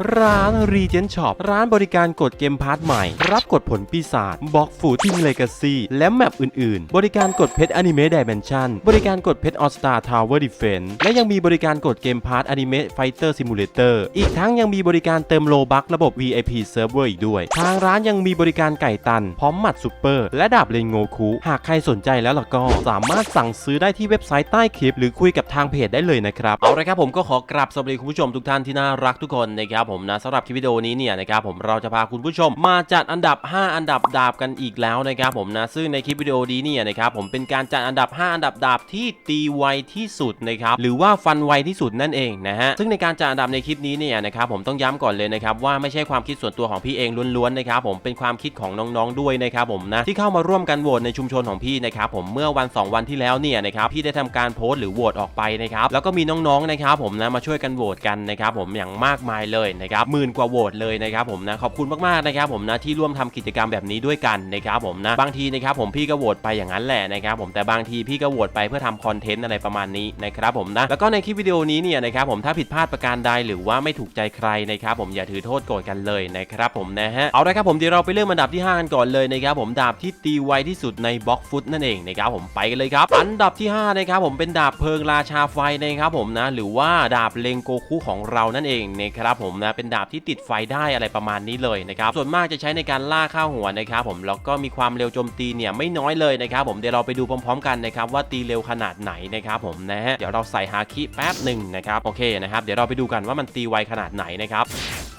ร้าน Regent Shop ร้านบริการกดเกมพาร์ทใหม่ รับกดผลปีศาจบล็อกฟูทิงเลกาซีและแมปอื่นๆ บริการกดเพชรอนิเมะดิเมนชันบริการกดเพชรออสตาทาวเวอร์ดิเฟนและยังมีบริการกดเกมพาร์ทอนิเมะไฟเตอร์ซิมูเลเตอร์อีกทั้งยังมีบริการเติมโลบักระบบ VIP Server อีกด้วย ทางร้านยังมีบริการไก่ตัน พร้อมหมัดซูเปอร์ และดาบเลนโงคุหากใครสนใจแล้วล่ะก็สามารถสั่งซื้อได้ที่เว็บไซต์ใต้คลิป หรือคุยกับทางเพจได้เลยนะครับเอาละครับผมก็ขอกราบสวัสดีคุณผู้ชมทุกท่านที่น่ารักทุกคนนะครับผมนะสำหรับคลิปวิดีโอนี้เนี่ยนะครับผมเราจะพาคุณผู้ชม มาจัดอันดับ 5 อันดับดาบกันอีกแล้วนะครับผมนะซึ่งในคลิปวิดีโอนี้เนี่ยนะครับผมเป็นการจัดอันดับ 5 อันดับดาบที่ตีไวที่สุดนะครับหรือว่าฟันไวที่สุดนั่นเองนะฮะซึ่งในการจัดอันดับในคลิปนี้เนี่ยนะครับผมต้องย้ำก่อนเลยนะครับว่าไม่ใช่ความคิดส่วนตัวของพี่เองล้วนๆนะครับผมเป็นความคิดของน้องๆด้วยนะครับผมนะที่เข้ามาร่วมกันโหวตในชุมชนของพี่นะครับผมเมื่อวัน 2 วันที่แล้วเนี่ยนะครับพี่ได้ทำการโพสต์หรือโหวตออกไปนะครับแล้วก็มีน้องๆนะครับผมนะมาช่วยกันโหวตกันนะครับผมอย่างมากมายเลยนะครับหมื่นกว่าโหวตเลยนะครับผมนะขอบคุณมากๆนะครับผมนะที่ร่วมทำกิจกรรมแบบนี้ด้วยกันนะครับผมนะบางทีนะครับผมพี่ก็โหวตไปอย่างนั้นแหละนะครับผมแต่บางทีพี่ก็โหวตไปเพื่อทำคอนเทนต์อะไรประมาณนี้นะครับผมนะแล้วก็ในคลิปวิดีโอนี้เนี่ยนะครับผมถ้าผิดพลาดประการใดหรือว่าไม่ถูกใจใครนะครับผมอย่าถือโทษโกรธกันเลยนะครับผมนะฮะเอาละครับผมเดี๋ยวเราไปเริ่มอันดับที่ 5 กันก่อนเลยนะครับผมดาบที่ตีไวที่สุดในบล็อกฟุตนั่นเองนะครับผมไปกันเลยครับ อันดับที่5นะครับผมเป็นดาบเพลิงราชาไฟนะครับผมนะหรือว่าดาบเลงโกคุของเรานั่นเองนะครับผมนะเป็นดาบที่ติดไฟได้อะไรประมาณนี้เลยนะครับส่วนมากจะใช้ในการล่าข้าวหัวนะครับผมแล้วก็มีความเร็วโจมตีเนี่ยไม่น้อยเลยนะครับผมเดี๋ยวเราไปดูพร้อมๆ กันนะครับว่าตีเร็วขนาดไหนนะครับผมนะฮะเดี๋ยวเราใส่ฮาคิแป๊บหนึ่งนะครับโอเคนะครับเดี๋ยวเราไปดูกันว่ามันตีไวขนาดไหนนะครับ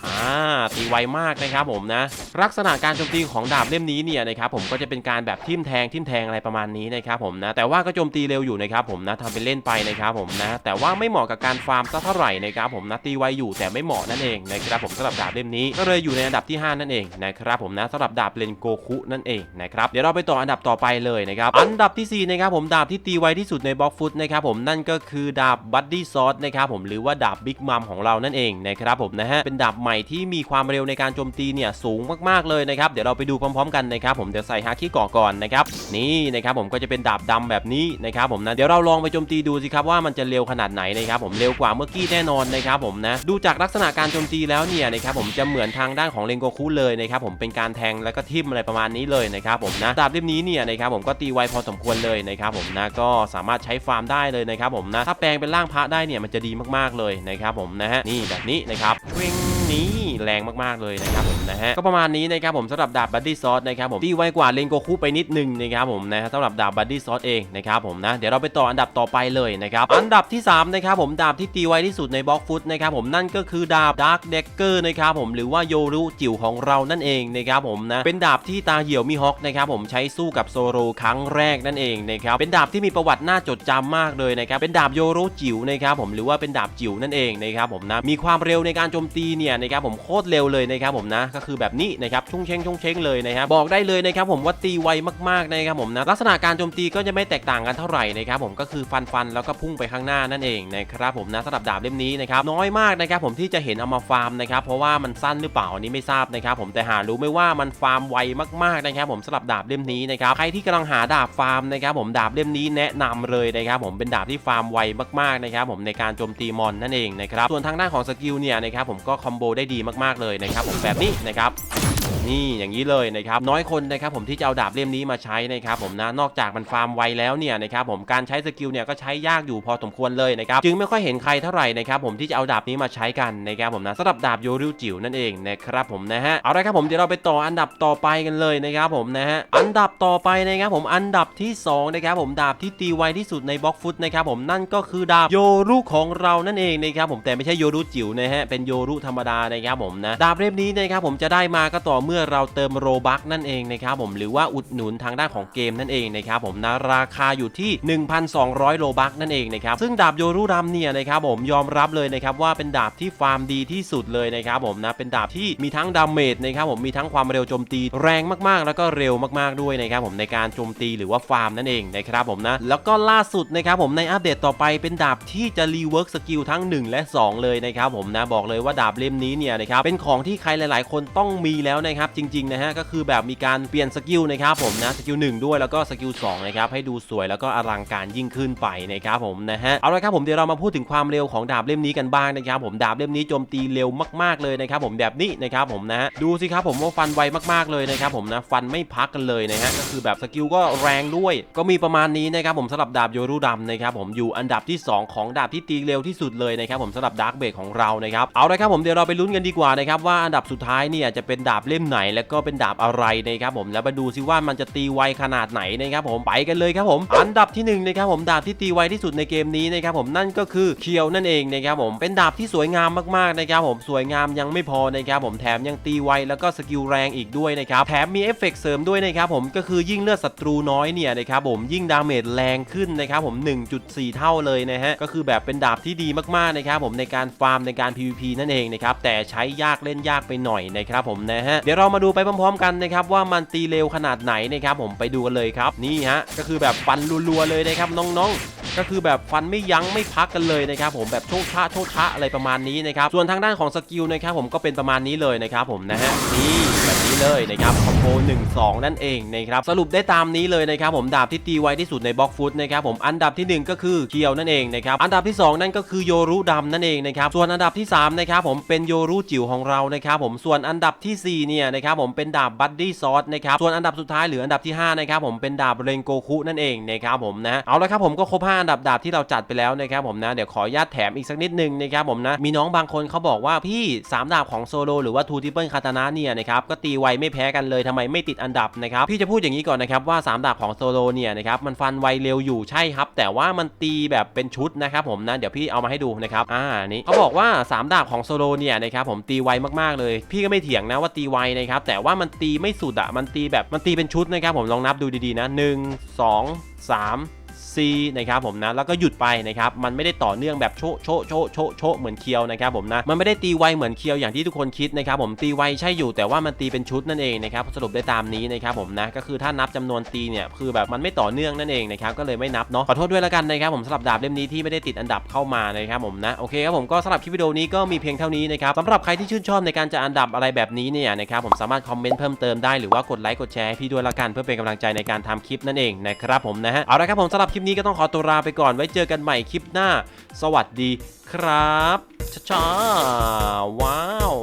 อ่าตีไวมากนะครับผมนะ ลักษณะการโจมตีของดาบเล่มนี้เนี่ยนะครับผมก็จะเป็นการแบบทิ่มแทงทิ่มแทงอะไรประมาณนี้นะครับผมนะ แต่ว่าก็โจมตีเร็วอยู่นะครับผมนะทำเป็นเล่นไปนะครับผมนะ แต่ว่าไม่เหมาะกับการฟาร์มสักเท่าไหร่นะครับผมนะตีไวอยู่แต่ไม่เหมาะนั่นเองนะครับผมสำหรับดาบเล่มนี้ก็เลยอยู่ในอันดับที่ 5 นั่นเองนะครับผมนะสำหรับดาบเลนโกคุนั่นเองนะครับเดี๋ยวเราไปต่ออันดับต่อไปเลยนะครับอันดับที่สี่นะครับผมดาบที่ตีไวที่สุดในบล็อกฟุตนะครับผมนั่นก็คือดาบบัดดี้ซอสนะครับผมหรือว่าดาบบิ๊กมัมของเรานั่นเองนะครับผมนะฮะเป็นดาบใหม่ที่มีความเร็วในการโจมตีเนี่ยสูงมากๆเลยนะครับ เดี๋ยวเราไปดูพร้อมๆกันนะครับผมเดี๋ยวใส่ฮาคิก่อก่อนนะครับนี่นะครับผมก็จะเป็นดาบดำแบบนี้นะครับผมนะเดี๋ยวเราลองไปโจมตีดูสิครับว่ามันจะเร็วขนาดไหนนะครับผมเร็วกว่าเมื่อกี้แน่นอนนะครับผมนะดูจากลักษณะการโจมตีแล้วเนี่ยนะครับผมจะเหมือนทางด้านของเลงโกคุเลยนะครับผมเป็นการแทงแล้วก็ทิ่มอะไรประมาณนี้เลยนะครับผมนะดาบเล่มนี้เนี่ยนะครับผมก็ตีไวพอสมควรเลยนะครับผมนะก็สามารถใช้ฟาร์มได้เลยนะครับผมนะถ้าแปลงเป็นร่างพระได้เนี่ยมันจะดีมากๆเลยนะครับผมนะฮะนี่แบบนี้นะครับวิ่ง นี้ แรงมากๆเลยนะครับผมนะฮะก็ประมาณนี้นะครับผมสำหรับดาบบัดดี้ซอสนะครับผมตีไวกว่าเลงโกคุไปนิดนึงนะครับผมนะฮะสำหรับดาบบัดดี้ซอสเองนะครับผมนะเดี๋ยวเราไปต่ออันดับต่อไปเลยนะครับอันดับที่สามนะครับผมดาบที่ตีไวที่สุดในบล็อกฟุตนะครับผมนั่นก็คือดาบดาร์กเด็กเกอร์นะครับผมหรือว่าโยรุจิ๋วของเรานั่นเองนะครับผมนะเป็นดาบที่ตาเหี่ยวมีฮอกนะครับผมใช้สู้กับโซโรครั้งแรกนั่นเองนะครับเป็นดาบที่มีประวัติน่าจดจำมากเลยนะครับเป็นดาบโยรุจิ๋วนะครับผมหรือว่าเป็นดาบจิ๋วนั่นเองนะครับผมนะมีความเร็วในการโจมตีเนี่ยนะครับผมโคคตรเร็วเลยนะครับผมนะก็คือแบบนี้นะครับชุ่งเชงชุ่งเชงเลยนะครับบอกได้เลยนะครับผมว่าตีไวมากๆนะครับผมนะลักษณะการโจมตีก็จะไม่แตกต่างกันเท่าไหร่นะครับผมก็คือฟันฟันๆแล้วก็พุ่งไปข้างหน้านั่นเองนะครับผมนะสำหรับดาบเล่มนี้นะครับน้อยมากนะครับผมที่จะเห็นเอามาฟาร์มนะครับเพราะว่ามันสั้นหรือเปล่าอันนี้ไม่ทราบนะครับผมแต่หารู้ไม่ว่ามันฟาร์มไวมากๆนะครับผมสำหรับดาบเล่มนี้นะครับใครที่กำลังหาดาบฟาร์มนะครับผมดาบเล่มนี้แนะนำเลยนะครับผมเป็นดาบที่ฟาร์มไวมากๆนะครับผมในการโจมตีมอนนั่นเองนะครับส่วนทางด้านของสกิลเนี่ยนะครับผมก็คอมโบได้ดีมากๆเลยนะครับผมแบบนี้นะครับ นี่อย่างนี้เลยนะครับน้อยคนนะครับผมที่จะเอาดาบเล่มนี้มาใช้นะครับผมนะนอกจากมันฟาร์มไวแล้วเนี่ยนะครับผมการใช้สกิลเนี่ยก็ใช้ยากอยู่พอสมควรเลยนะครับจึงไม่ค่อยเห็นใครเท่าไหร่นะครับผมที่จะเอาดาบนี้มาใช้กันนะครับผมนะสำหรับดาบโยริวจิ๋วนั่นเองนะครับผมนะฮะเอาละครับผมเดี๋ยวเราไปต่ออันดับต่อไปกันเลยนะครับผมนะฮะอันดับต่อไปนะครับผมอันดับที่สองนะครับผมดาบที่ตีไวที่สุดในบล็อกฟุตนะครับผมนั่นก็คือดาบโยรุของเรานั่นเองนะครับผมแต่ไม่ใช่โยรุจิ๋วนะฮะเป็นโยรุธรรมดานะครับผมนะดาบเล่มนี้นะครับผมจะได้มาก็ต่อเมื่อเราเติมโรบัคนั่นเองนะครับผมหรือว่าอุดหนุนทางด้านของเกมนั่นเองนะครับผมนะราคาอยู่ที่ 1,200 โลบัคนั่นเองนะครับซึ่งดาบโยรุดำเนี่ยนะครับผมยอมรับเลยนะครับว่าเป็นดาบที่ฟาร์มดีที่สุดเลยนะครับผมนะเป็นดาบที่มีทั้งดาเมจนะครับผมมีทั้งความเร็วโจมตีแรงมากๆ แล้วก็เร็วมากๆด้วยนะครับผมในการโจมตีหรือว่าฟาร์มนั่นเองนะครับผมนะแล้วก็ล่าสุดนะครับผมในอัปเดตต่อไปเป็นดาบที่จะรีเวิร์กสกิลทั้ง 1 และ 2 เลยนะครับผมนะบอกเลยว่าดาบเล่มนี้เนี่ยนะครับเป็นของที่ใครหลาย ๆ คนต้องมีแล้วนะครับนะครับจริงๆนะฮะก็คือแบบมีการเปลี่ยนสกิลนะครับผมนะสกิลหนึ่งด้วยแล้วก็สกิลสองนะครับให้ดูสวยแล้วก็อลังการยิ่งขึ้นไปนะครับผมนะฮะเอาละครับผมเดี๋ยวเรามาพูดถึงความเร็วของดาบเล่มนี้กันบ้างนะครับผมดาบเล่มนี้โจมตีเร็วมากๆเลยนะครับผมแบบนี้นะครับผมนะฮะดูสิครับผมว่าฟันไวมากๆเลยนะครับผมนะฟันไม่พักกันเลยนะฮะก็คือแบบสกิลก็แรงด้วย ก็มีประมาณนี้นะครับผมสำหรับดาบโยรุดำนะครับผมอยู่อันดับที่ 2 ของดาบที่ตีเร็วที่สุดเลยนะครับผมสำหรับดาร์กเบรกของเรานะครับเอาละครับผมเดี๋ยวเราไปลุ้นกันดีกว่านะครับว่าอันดับสุดท้ายเนี่ยจะเป็นดาบเล่มไหนแล้วก็เป็นดาบอะไรนะครับผมแล้วมาดูซิว่ามันจะตีไวขนาดไหนนะครับผมไปกันเลยครับผม อันดับที่หนึ่งนะครับผมดาบที่ตีไวที่สุดในเกมนี้นะครับผมนั่นก็คือเคียวนั่นเองนะครับผมเป็นดาบที่สวยงามมากๆนะครับผมสวยงามยังไม่พอนะครับผมแถมยังตีไวแล้วก็สกิลแรงอีกด้วยนะครับแถมมีเอฟเฟกเสริมด้วยนะครับผมก็คือยิ่งเลือดศัตรูน้อยเนี่ยนะครับผมยิ่งดาเมจแรงขึ้นนะครับผม 1.4 เท่าเลยนะฮะก็คือแบบเป็นดาบที่ดีมากๆนะครับผมในการฟาร์มในการ PVP นั่นเองนะครับแต่ใช้ยากเล่นยากไปหน่อยนะครับผมนะฮะเดี๋ยวเรามาดูไปพร้อมๆกันนะครับว่ามันตีเร็วขนาดไหนนะครับผมไปดูกันเลยครับนี่ฮะก็คือแบบฟันรัวๆเลยนะครับน้องๆก็คือแบบฟันไม่ยั้งไม่พักกันเลยนะครับผมแบบโชคชะโชคชะอะไรประมาณนี้นะครับส่วนทางด้านของสกิลนะครับผมก็เป็นประมาณนี้เลยนะครับผมนะฮะนี่แบบนี้เลยนะครับคอมโบ1 2 นั่นเองนะครับสรุปได้ตามนี้เลยนะครับผมดาบที่ตีไวที่สุดในบล็อกฟุตนะครับผมอันดับทีหนึ่1 ก็คือเคียวนั่นเองนะครับอันดับที่ 2 นั่นก็คือโยรุดำนั่นเองนะครับส่วนอันดับที่3นะครับผมเป็นโยรุจิ๋วของเรานะครับผมส่วนอันดับที่4เนี่ยนะครับผมเป็นดาบบัดดี้ซอสนะครับส่วนอันดับสุดท้ายหรืออันดับที่ห้านะครับผมเป็นดาบเรนโกคุนั่นเองนะครับผมนะเอาละครับผมก็ครบ5อันดับดาบที่เราจัดไปแล้วนะครับผมนะเดี๋ยวขออนุญาตแถมอีกสักนิดนึงนะครับผมนะมีน้องบางคนเขาบอกว่าพี่ 3 ดาบของโซโลหรือว่าทูทิเปิลคาตานะเนี่ยนะครับก็ตีไวไม่แพ้กันเลยทำไมไม่ติดอันดับนะครับพี่จะพูดอย่างนี้ก่อนนะครับว่า 3 ดาบของโซโลเนี่ยนะครับมันฟันไวเร็วอยู่ใช่ครับ แต่ว่ามันตีแบบเป็นชุดนะครับผมนะเดี๋ยวพี่เอามาให้ดูนะครับอ่านี่เขาบอกว่า 3 ดาบของโซโลเนี่ยนะครับผมตีไวมากๆเลย พี่ก็ไม่เถียงนะว่าตีไวนะครับ แต่ว่ามันตีไม่สุดอะมันตีแบบมันตีเป็นชุดนะครับผมลองนับดูดีๆนะ 1 2 3 C นะครับผมนะแล้วก็หยุดไปนะครับมันไม่ได้ต่อเนื่องแบบโชะโชะโชะโชะโชะเหมือนเคียวนะครับผมนะมันไม่ได้ตีไวเหมือนเคียวอย่างที่ทุกคนคิดนะครับผมตีไวใช่อยู่แต่ว่ามันตีเป็นชุดนั่นเองนะครับสรุปได้ตามนี้นะครับผมนะก็คือถ้านับจำนวนตีเนี่ยคือแบบมันไม่ต่อเนื่องนั่นเองนะครับก็เลยไม่นับเนาะขอโทษด้วยแล้วกันนะครับผมสำหรับดาบเล่มนี้ที่ไม่ได้ติดอันดับเข้ามานะครับผมนะโอเคครับผมก็สำหรับคลิปวิดีโอนี้ก็มีเพียงเท่านี้นะครับสำหรับใครที่ชื่นชอบในการจะอันดับอะไรแบบนี้เนี่ยนะครับผมสามารถคอมเมนต์เพิ่มเติมได้หรือว่ากดไลค์กดแชร์ให้พี่ด้วยละกันเพื่อเป็นกำลังใจในการทำคลิปนั่นเองนะครับผมนะฮะเอาละครับผมสำหรับคลิปนี้ก็ต้องขอตัวลาไปก่อนไว้เจอกันใหม่คลิปหน้า สวัสดีครับช้าๆว้าว